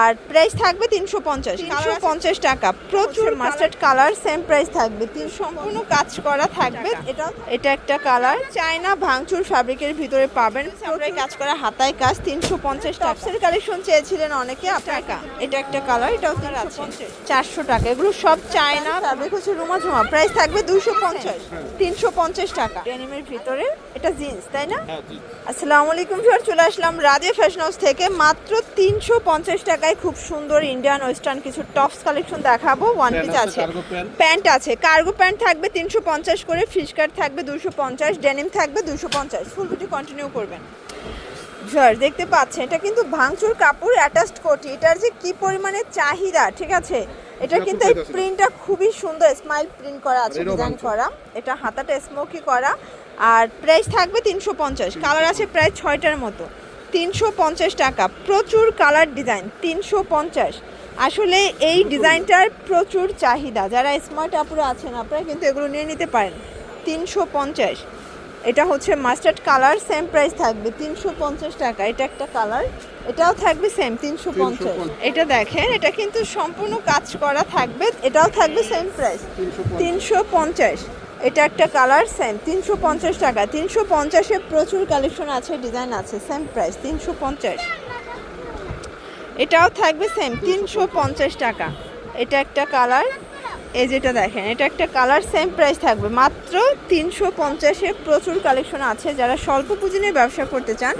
আর price থাকবে তিনশো পঞ্চাশ। তিনশো পঞ্চাশ টাকা। প্রচুর মাস্টার্ড কালার সেম প্রাইস থাকবে। তিন সম্পূর্ণ কাজ করা থাকবে। এটা এটা একটা কালার চায়না ভাঙচুর ফ্যাব্রিকের ভিতরে পাবেন। কাজ করা হাতায় কাজ তিনশো পঞ্চাশ টপসের কালেকশন চেয়েছিলেন অনেকে আপনার এটা একটা কালার এটাও তিনশো পঞ্চাশ। চারশো টাকা। এগুলো সব চায়না ফ্যাব্রিক হচ্ছে রুমা ঝুমা। প্রাইস থাকবে দুশো পঞ্চাশ। তিনশো পঞ্চাশ টাকা। ডেনিমের ভিতরে এটা জিন্স তাই না? আসসালামু আলাইকুম চলে আসলাম রাজিয়া ফ্যাশন হাউস থেকে। মাত্র তিনশো পঞ্চাশ টাকায় খুব সুন্দর ইন্ডিয়ান ওয়েস্টার্ন কিছু টপস কালেকশন দেখাবো। ওয়ান পিস আছে। প্যান্ট আছে। কার্গো প্যান্ট থাকবে তিনশো পঞ্চাশ করে ফিশ কাট থাকবে দুশো পঞ্চাশ ডেনিম থাকবে দুশো পঞ্চাশ। ফুল ভিডিও কন্টিনিউ করবেন। জর দেখতে পাচ্ছেন এটা কিন্তু ভাঙচুর কাপড় অ্যাটাচড কোটি। এটার যে কি পরিমাণে চাহিদা ঠিক আছে? এটা কিন্তু এই প্রিন্টটা খুবই সুন্দর। স্মাইল প্রিন্ট করা আছে ডিজাইন করা। এটা হাতাটা স্মোকি করা। আর প্রাইস থাকবে তিনশো পঞ্চাশ। কালার আছে প্রায় ছয়টার মতো। তিনশো পঞ্চাশ টাকা। প্রচুর কালার ডিজাইন তিনশো পঞ্চাশ। আসলে এই ডিজাইনটার প্রচুর চাহিদা। যারা স্মার্ট আপুরা আছেন আপনারা কিন্তু এগুলো নিয়ে নিতে পারেন। তিনশো পঞ্চাশ। এটা হচ্ছে মাস্টার্ড কালার সেম প্রাইস থাকবে। তিনশো পঞ্চাশ টাকা। এটা একটা কালার এটাও থাকবে সেম তিনশো পঞ্চাশ। এটা দেখেন এটা কিন্তু সম্পূর্ণ কাজ করা থাকবে এটাও থাকবে সেম প্রাইস তিনশো পঞ্চাশ। এটা একটা কালার সেম তিনশো পঞ্চাশ টাকা। তিনশো পঞ্চাশে প্রচুর কালেকশন আছে ডিজাইন আছে সেম প্রাইস তিনশো পঞ্চাশ। এটাও থাকবে সেম তিনশো পঞ্চাশ টাকা। এটা একটা কালার এই যেটা দেখেন এটা একটা কালার সেম প্রাইস থাকবে। মাত্র তিনশো পঞ্চাশে প্রচুর কালেকশন আছে। যারা স্বল্প পুঁজি নিয়ে ব্যবসা করতে চান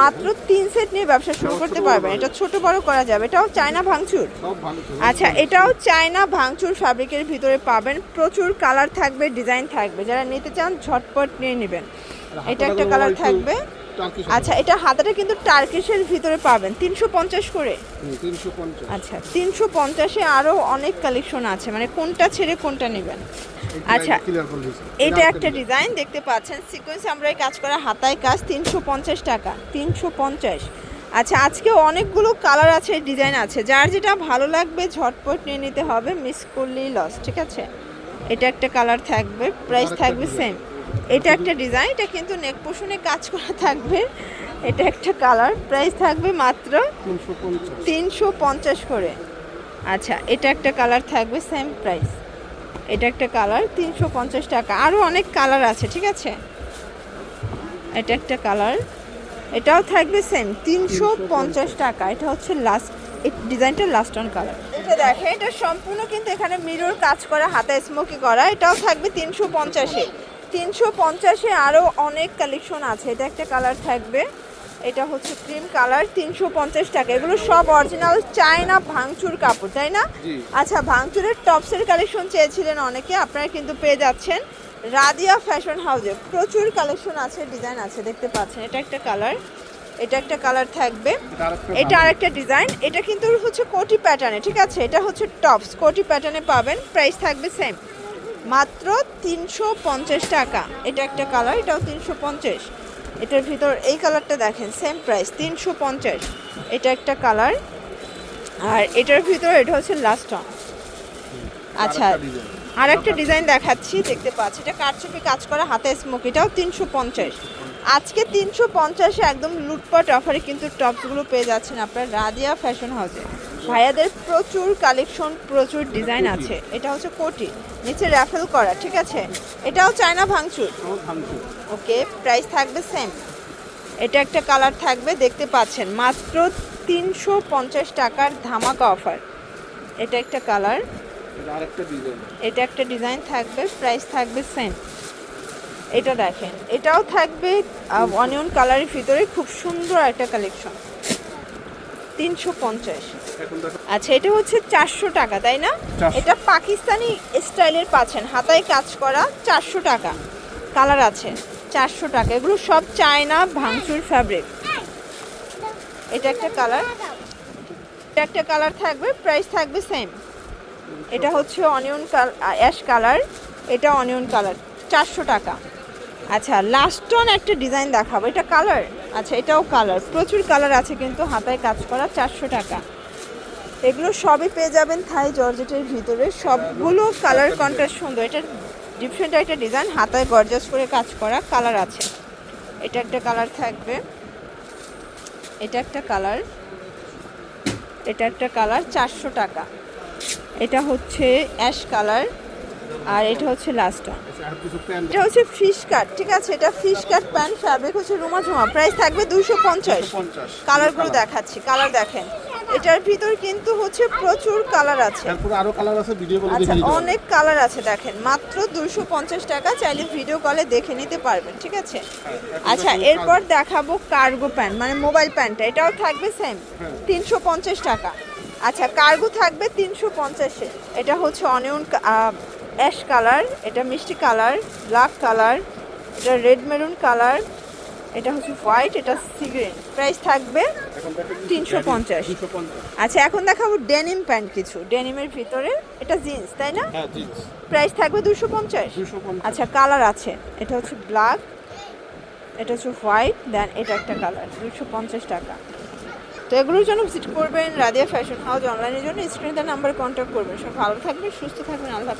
মাত্র তিন সেট নিয়ে ব্যবসা শুরু করতে পারবেন। এটা ছোট বড় করা যাবে। এটাও চায়না ভাঙচুর। আচ্ছা এটাও চায়না ভাঙচুর ফ্যাব্রিকের ভিতরে পাবেন। প্রচুর কালার থাকবে ডিজাইন থাকবে। যারা নিতে চান ঝটপট নিয়ে নেবেন। এটা একটা কালার থাকবে। আচ্ছা এটা হাতাটা কিন্তু টার্কিশের ভিতরে পাবেন তিনশো পঞ্চাশ করে। হুম, 350 আচ্ছা তিনশো পঞ্চাশে আরও অনেক কালেকশন আছে মানে কোনটা ছেড়ে কোনটা নেবেন। আচ্ছা এটা একটা ডিজাইন দেখতে পাচ্ছেন সিকোয়েন্স আমরা এই কাজ করা হাতায় কাজ তিনশো পঞ্চাশ টাকা তিনশো পঞ্চাশ। আচ্ছা আজকে অনেকগুলো কালার আছে ডিজাইন আছে যার যেটা ভালো লাগবে ঝটপট নিয়ে নিতে হবে মিস করলেই লস ঠিক আছে? এটা একটা কালার থাকবে প্রাইস থাকবে সেম এটা একটা ডিজাইন এটা কিন্তু নেক পোষণে কাজ করা থাকবে। এটা একটা কালার প্রাইস থাকবে মাত্র 350 তিনশো পঞ্চাশ করে। আচ্ছা এটা একটা কালার থাকবে সেম প্রাইস এটা একটা কালার তিনশো পঞ্চাশ টাকা। আরও অনেক কালার আছে ঠিক আছে? এটা একটা কালার এটাও থাকবে সেম তিনশো পঞ্চাশ টাকা। এটা হচ্ছে লাস্ট ডিজাইনটা লাস্ট অন কালার এটা দেখে এটা সম্পূর্ণ কিন্তু এখানে মিরর কাজ করা হাতে স্মোকি করা এটাও থাকবে তিনশো পঞ্চাশে। তিনশো পঞ্চাশে আরও অনেক কালেকশন আছে। এটা একটা কালার থাকবে। এটা হচ্ছে ক্রিম কালার তিনশো পঞ্চাশ টাকা। এগুলো সব অরিজিনাল চায়না ভাঙচুর কাপড় তাই না? আচ্ছা ভাঙচুরের টপসের কালেকশন চেয়েছিলেন অনেকে আপনারা কিন্তু পেয়ে যাচ্ছেন। রাদিয়া ফ্যাশন হাউসে প্রচুর কালেকশন আছে ডিজাইন আছে দেখতে পাচ্ছেন। এটা একটা কালার এটা একটা কালার থাকবে। এটা আরেকটা এটা আরেকটা ডিজাইন এটা কিন্তু হচ্ছে কোটি প্যাটার্নে ঠিক আছে? এটা হচ্ছে টপস কোটি প্যাটার্নে পাবেন প্রাইস থাকবে সেম মাত্র তিনশো পঞ্চাশ টাকা। এটা একটা কালার এটাও তিনশো পঞ্চাশ। এটার ভিতর এই কালারটা দেখেন সেম প্রাইস তিনশো পঞ্চাশ। এটা একটা কালার আর এটার ভিতর এটা হচ্ছে লাস্ট অন আচ্ছা আর একটা ডিজাইন দেখাচ্ছি দেখতে পাচ্ছি। এটা কারচুপি কাজ করা হাতে স্মোক এটাও তিনশো পঞ্চাশ। আজকে তিনশো পঞ্চাশে একদম লুটপাট অফারে কিন্তু টপসগুলো পেয়ে যাচ্ছেন আপনার রাদিয়া ফ্যাশন হাউসে ভাইয়াদের প্রচুর কালেকশন প্রচুর ডিজাইন আছে। এটা হচ্ছে কোটি নিচে র্যাফেল করা ঠিক আছে? এটাও চায়না ভাঙচুর। ওকে প্রাইস থাকবে সেম। এটা একটা কালার থাকবে দেখতে পাচ্ছেন। মাত্র তিনশো পঞ্চাশ টাকার ধামাকা অফার। এটা একটা কালার। এটা একটা ডিজাইন থাকবে প্রাইস থাকবে সেম। এটা দেখেন এটাও থাকবে অনিয়ন কালারের ভিতরে খুব সুন্দর একটা কালেকশন। তিনশো পঞ্চাশ। আচ্ছা এটা হচ্ছে চারশো টাকা তাই না? 400 এটা পাকিস্তানি স্টাইলের পাচ্ছেন। হাতায় কাজ করা চারশো টাকা। কালার আছে চারশো টাকা। এগুলো সব চায়না ভাঙচুর ফ্যাব্রিক এটা একটা কালার। এটা একটা কালার থাকবে প্রাইস থাকবে সেম এটা হচ্ছে অনিয়ন অ্যাশ কালার এটা অনিয়ন কালার চারশো টাকা। আচ্ছা লাস্ট অন একটা ডিজাইন দেখাবো। এটা কালার আচ্ছা এটাও কালার প্রচুর কালার আছে কিন্তু হাতায় কাজ করা চারশো টাকা। এগুলো সবই পেয়ে যাবেন থাই জর্জেটের ভিতরে। সবগুলো কালার কন্ট্রাস্ট সুন্দর। এটা ডিফারেন্ট একটা ডিজাইন হাতায় গর্জাস করে কাজ করা কালার আছে। এটা একটা কালার থাকবে। এটা একটা কালার এটা একটা কালার চারশো টাকা। এটা হচ্ছে অ্যাশ কালার আর এটা হচ্ছে লাস্টটা আচ্ছা, এটা হচ্ছে ফিশ কাট ঠিক আছে? এটা ফিশ কাট প্যান্ট ফ্যাব্রিক হচ্ছে রুমা ঝুমা। প্রাইস থাকবে দুইশো পঞ্চাশ। কালারগুলো দেখাচ্ছি কালার দেখেন। এটার ভিতর কিন্তু হচ্ছে প্রচুর কালার আছে। আরও কালার আছে ভিডিও কলে আচ্ছা অনেক কালার আছে দেখেন। মাত্র দুশো পঞ্চাশ টাকা চাইলে ভিডিও কলে দেখে নিতে পারবেন ঠিক আছে? আচ্ছা এরপর দেখাবো কার্গো প্যান্ট মানে মোবাইল প্যান্টটা এটাও থাকবে সেম হ্যাঁ। তিনশো পঞ্চাশ টাকা। আচ্ছা কার্গো থাকবে তিনশো পঞ্চাশে। এটা হচ্ছে অনিয়ন অ্যাশ কালার এটা মিষ্টি কালার ব্ল্যাক কালার এটা রেড মেরুন কালার এটা হচ্ছে হোয়াইট এটা সিগ্রিন প্রাইস থাকবে এখন দেখেন 350 তিনশো পঞ্চাশ। আচ্ছা এখন দেখাবো ডেনিম প্যান্ট কিছু। ডেনিমের ভিতরে এটা জিন্স তাই না? হ্যাঁ প্রাইস থাকবে দুশো পঞ্চাশ। আচ্ছা কালার আছে। এটা হচ্ছে ব্ল্যাক এটা হচ্ছে হোয়াইট দেন এটা একটা কালার দুশো পঞ্চাশ টাকা। তো এগুলোর জন্য ভিজিট করবেন রাদিয়া ফ্যাশন হাউস অনলাইনের জন্য স্ক্রিনে তার নাম্বারে কন্ট্যাক্ট করবেন। সব ভালো থাকবেন সুস্থ থাকবেন আল্লাহ।